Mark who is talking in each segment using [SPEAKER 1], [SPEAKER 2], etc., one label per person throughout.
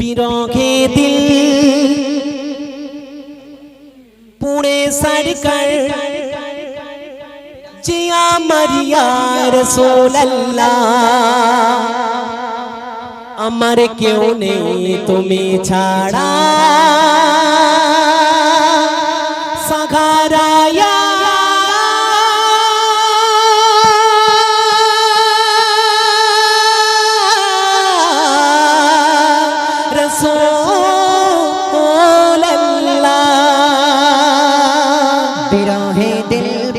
[SPEAKER 1] پیروں کے دل۔ پورے سڑ کر۔ جیا مریا رسول اللہ۔ امر کیوں نے تمہیں چھاڑا؟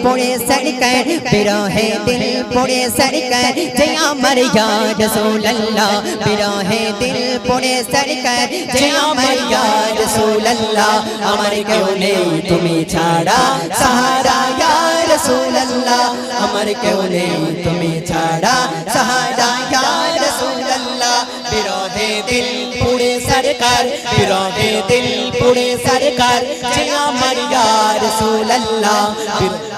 [SPEAKER 2] پورے سر کر دل پورے سر جیا مر یا رسول اللہ برا دل پورے سر جیا مر یا رسول اللہ، امر کیوں نے تمہیں چھاڑا؟ سہارا یا رسول اللہ، امر کیوں نے تمہیں چھاڑا؟ سہارا یا رسول اللہ برا دل پورے سرکار پرانے دل پورے سرکار جیا مر یا رسول اللہ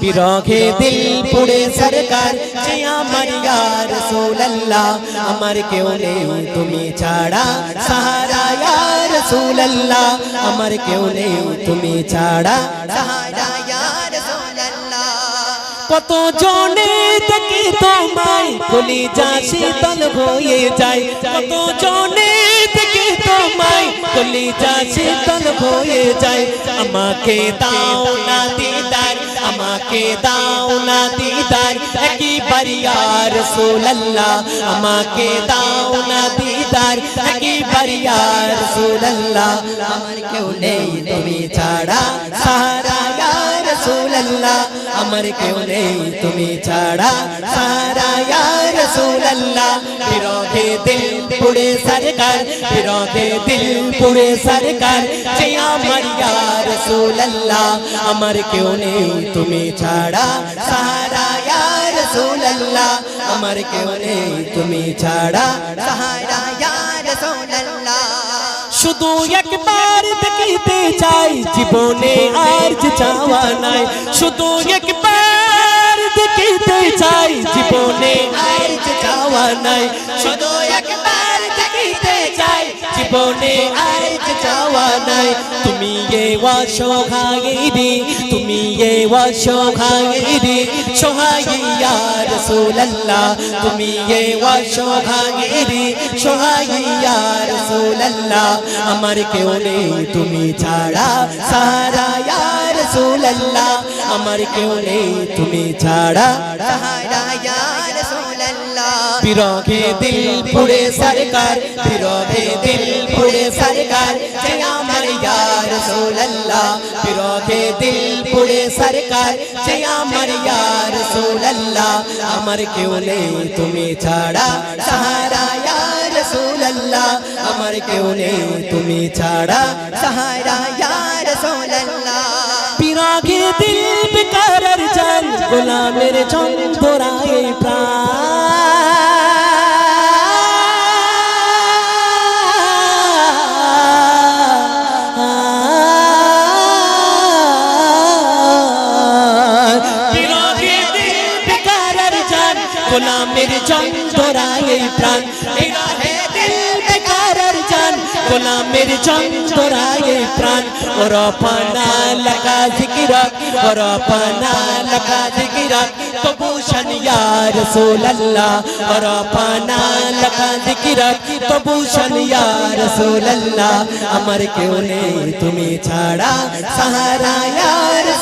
[SPEAKER 1] বিরহে দিল পুড়ে সরকার, যে আমার ইয়ার রাসূলুল্লাহ, আমার কেউ নেই, তুমি ছাড়া। সাহারা ইয়ার রাসূলুল্লাহ, আমার কেউ নেই, তুমি ছাড়া।
[SPEAKER 2] সাহারা ইয়া রাসূলুল্লাহ।
[SPEAKER 1] কত জনে দেখি তোমায় কলি যা শীতল হয়ে যায়। কত জনে দেখি তোমায় কলি যা শীতল হয়ে যায়। আমাকে দাও না کے داؤنا دیدار اکی بریا رسول اللہ؟ اما کے داؤنا دیدار اکی بریا رسول اللہ؟
[SPEAKER 2] امر کیوں نہیں تمہیں چھاڑا
[SPEAKER 1] سہارا یا রাসূলুল্লাহ, আমার কেউ নেই, তুমি ছাড়া। সাহারা ইয়া রাসূলুল্লাহ বিরহে দিল পুড়ে সরকার বিরহে দিল পুড়ে সরকার। যে আমার ইয়া রাসূলুল্লাহ, আমার কেউ নেই, তুমি ছাড়া। সাহারা ইয়া রাসূলুল্লাহ, আমার কেউ নেই, তুমি ছাড়া।
[SPEAKER 2] সাহারা ইয়া রাসূলুল্লাহ।
[SPEAKER 1] শুধু একবার দেখিতে চাই জীবনে আর যে চাওয়া নাই। শুধু একবার দেখিতে চাই জীবনে আর যে চাওয়া নাই। শুধু একবার দেখিতে চাই জীবনে আর সহায়ী ইয়া রাসূলুল্লাহ তুমি এ অসহায়ী সহায়ী ইয়া রাসূলুল্লাহ আমার কেউ নেই তুমি ছাড়া সাহারা ইয়া রাসূলুল্লাহ আমার কেউ নেই তুমি ছাড়া বিরহে দিল পুড়ে সরকার বিরহে দিল পুড়ে সরকার اللہ۔ پھروگ دل پڑے سرکار چیا مر یا رسول اللہ۔ امر کیوں نہیں تمہیں چھاڑا؟ سہارا یا رسول اللہ۔ امر کیوں نہیں تمہیں چھاڑا؟
[SPEAKER 2] سہارا یا رسول
[SPEAKER 1] اللہ۔ پھروگ دل بکرر چند غلام میرے چند دورائے پران۔ জান গোলামের চন্দরায় প্রাণ বিরাগে দিল বেকারের জান গোলামের চন্দরায় প্রাণ ওর পানা লাগা জিকিরা ওর পানা লাগা জিকিরা কবুশন ইয়া রাসূলুল্লাহ ওর পানা লাগা জিকিরা কবুশন ইয়া রাসূলুল্লাহ আমার কেউ নেই তুমি ছাড়া সাহারা ইয়া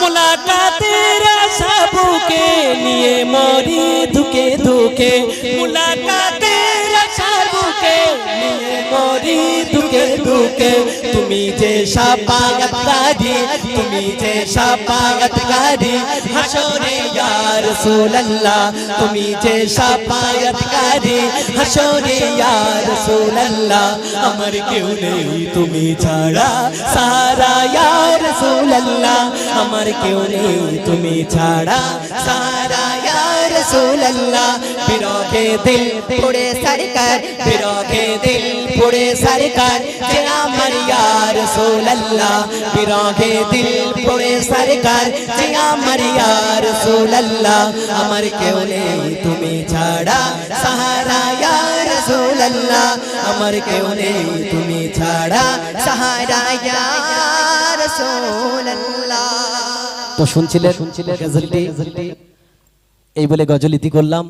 [SPEAKER 1] মুলাকাতের আশা বুকে নিয়ে মরি ধুকে ধুকে। মুলাকাতের দুঃখে তুমি যে সাপায়াতকারী তুমি যে সাপায়াতকারী হাসরে ইয়া রাসূলুল্লাহ, তুমি যে সাপায়াতকারী হাসরে ইয়া রাসূলুল্লাহ, আমার কেউ নেই তুমি ছাড়া। সারা ইয়া রাসূলুল্লাহ, আমার কেউ নেই তুমি ছাড়া। সারা ইয়া বিরহে দিল
[SPEAKER 2] পুড়ে সরকার,
[SPEAKER 1] বিরহে দিল পুড়ে সরকার, যে আমার ইয়া রাসূলুল্লাহ। বিরহে দিল পুড়ে সরকার, যে আমার ইয়া রাসূলুল্লাহ। আমার কেউ নেই তুমি ছাড়া, সাহারা ইয়া রাসূলুল্লাহ। আমার কেউ নেই তুমি ছাড়া,
[SPEAKER 2] সাহারা ইয়া রাসূলুল্লাহ।
[SPEAKER 3] তো শুনছিলেন এই বলে গজল ইতি করলাম।